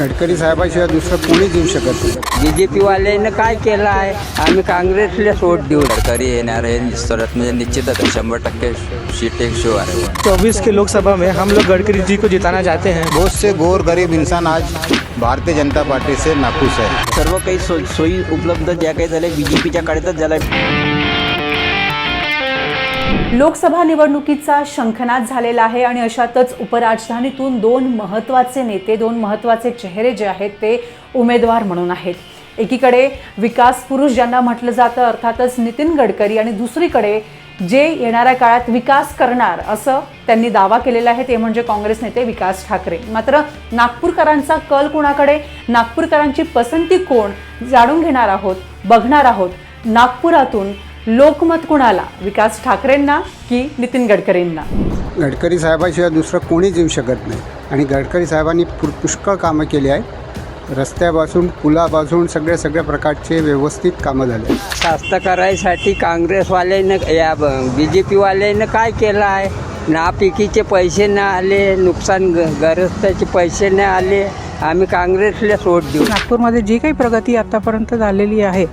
गडकरी साहेबाशिवाय दुसरं कोणीच येऊ शकत नाही. बी जे पीवाल्यानं काय केलं आहे? आम्ही काँग्रेसला सोड देऊ. गडकरी येणार आहे निश्चित म्हणजे निश्चितच शंभर टक्के सीट एक शो आहे. चौबीस के लोकसभा में हम लोग गडकरी जी को जिताना चाहते हैं। बहुत से गोर गरीब इंसान आज भारतीय जनता पार्टी से नाखुश है। सर्व काही सो सोयी उपलब्ध ज्या काही झाल्या बी जे पीच्या काळातच झाल्या. लोकसभा निवडणुकीचा शंखनाद झालेला आहे आणि अशातच उपराजधानीतून दोन महत्त्वाचे नेते दोन महत्त्वाचे चेहरे जे आहेत ते उमेदवार म्हणून आहेत. एकीकडे विकास पुरुष ज्यांना म्हटलं जातं अर्थातच नितीन गडकरी आणि दुसरीकडे जे येणाऱ्या काळात विकास करणार असं त्यांनी दावा केलेला आहे ते म्हणजे काँग्रेस नेते विकास ठाकरे. मात्र नागपूरकरांचा कल कोणाकडे? नागपूरकरांची पसंती कोण? जाणून घेणार आहोत बघणार आहोत. नागपुरातून लोकमत कुणाला? विकास ठाकरेंना की नितीन गडकरींना? गडकरी साहेबाशिवाय दुसरं कोणीच येऊ शकत नाही. आणि गडकरी साहेबांनी पु पुष्कळ कामं केली आहेत. रस्त्यापासून पुलापासून सगळ्या सगळ्या प्रकारचे व्यवस्थित कामं झाले कास्तकारासाठी काँग्रेसवाल्यानं या बी जे पीवाल्यानं काय केलं आहे? नापिकीचे पैसे नाही आले नुकसान ग गरस्ताचे पैसे नाही आले. आम्ही काँग्रेसला सोड देऊ. नागपूरमध्ये जी काही प्रगती आत्तापर्यंत झालेली आहे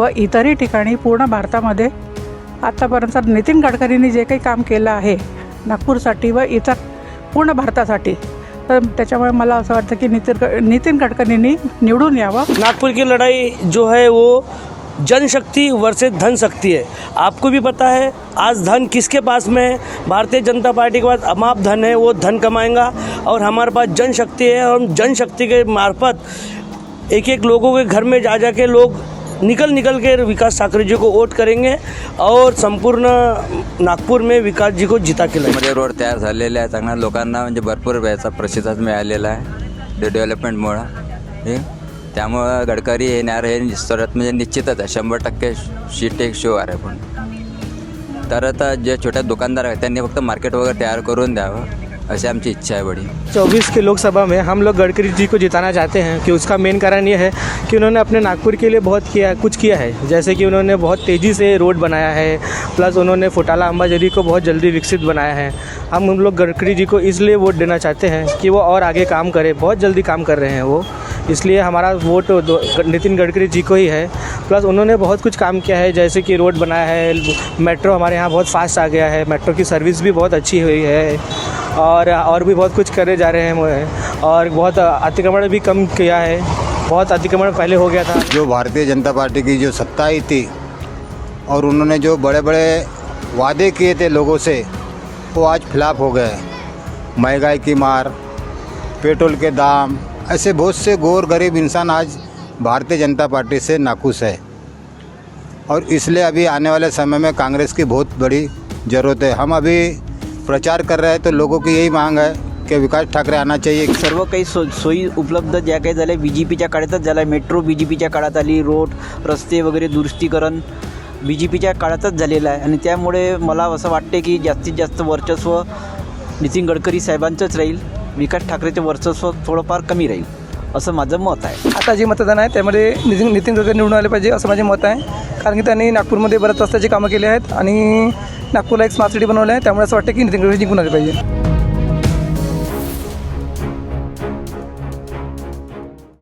व इतरही ठिकाणी पूर्ण भारतामध्ये आत्तापर्यंत नितीन गडकरींनी जे काही काम केलं आहे नागपूरसाठी व इतर पूर्ण भारतासाठी तर त्याच्यामुळे मला असं वाटतं की नितीन नितीन गडकरींनी निवडून यावं. नागपूर की लढाई जो है वो जनशक्ति वर्सेस धन शक्ति है। आपको भी पता है आज धन किसके पास में है? भारतीय जनता पार्टी के पास अमाप धन है वो धन कमाएगा और हमारे पास जनशक्ति है और हम जनशक्ति के मार्फत एक एक लोगों के घर में जा जा के लोग निकल निकल के विकास ठाकरे जी को वोट करेंगे और संपूर्ण नागपूर में विकास जी को जिता के लाएंगे रोड तयार झालेले आहे चांगल्या लोकांना म्हणजे भरपूर याचा प्रतिसाद मिळालेला आहे. डेव्हलपमेंटमुळं हे? त्यामुळं गडकरी येणार हे सर्वात म्हणजे निश्चितच आहे. शंभर टक्के शीट एक शो आहे पण तर आता जे छोट्या दुकानदार आहेत त्यांनी फक्त मार्केट वगैरे तयार करून द्यावं. अशी आमची इच्छा है बडी। चौबीस के लोकसभा में हम लोग गडकरी जी को जिताना चाहते हैं कि उसका मेन कारण ये है कि उन्होंने अपने नागपुर के लिए बहुत किया, कुछ किया है। जैसे कि उन्होंने बहुत तेज़ी से रोड बनाया है, प्लस उन्होंने फुटाला अम्बाजरी को बहुत जल्दी विकसित बनाया है। हम उन लोग गडकरी जी को इसलिए वोट देना चाहते हैं कि वो और आगे काम करे, बहुत जल्दी काम कर रहे हैं वो। इसलिए हमारा वोट नितिन गडकरी जी को ही है। प्लस उन्होंने बहुत कुछ काम किया है, जैसे कि रोड बनाया है, मेट्रो हमारे यहाँ बहुत फास्ट आ गया है, मेट्रो की सर्विस भी बहुत अच्छी हुई है। और और भी बहुत कुछ करे जा रहे हैं और बहुत अतिक्रमण भी कम किया है। बहुत अतिक्रमण पहले हो गया था। जो भारतीय जनता पार्टी की जो सत्ता आई थी, और उन्होंने जो बड़े बड़े वादे किए थे लोगों से, वो आज फ्लॉप हो गए महँगाई की मार, पेट्रोल के दाम, ऐसे बहुत से गोर गरीब इंसान आज भारतीय जनता पार्टी से नाखुश है। और इसलिए अभी आने वाले समय में कांग्रेस की बहुत बड़ी ज़रूरत है। हम अभी प्रचार कर रहे हैं तो लोगों की यही मांग है की विकास ठाकरे आना चाहिए। सर्व काही सो सोयी उपलब्ध ज्या काही झाल्या बी जे पीच्या काळातच झाल्या. मेट्रो बी जे पीच्या काळात आली रोड रस्ते वगैरे दुरुस्तीकरण बी जे पीच्या काळातच झालेलं आहे. आणि त्यामुळे मला असं वाटते की जास्तीत जास्त वर्चस्व नितीन गडकरी साहेबांचंच राहील. विकास ठाकरेचं वर्चस्व थोडंफार कमी राहील. असं माझं मत आहे. आता जे मतदान आहे त्यामध्ये नितीन नितीन गडकरी निवडून आले पाहिजे असं माझे मत आहे. कारण की त्यांनी नागपूरमध्ये बऱ्याच रस्त्याची कामं केली आहेत आणि नागपूरला एक स्मार्ट सिटी बनवलं आहे. त्यामुळे असं वाटतं की नितीन गडकरी जिंकून आले पाहिजे.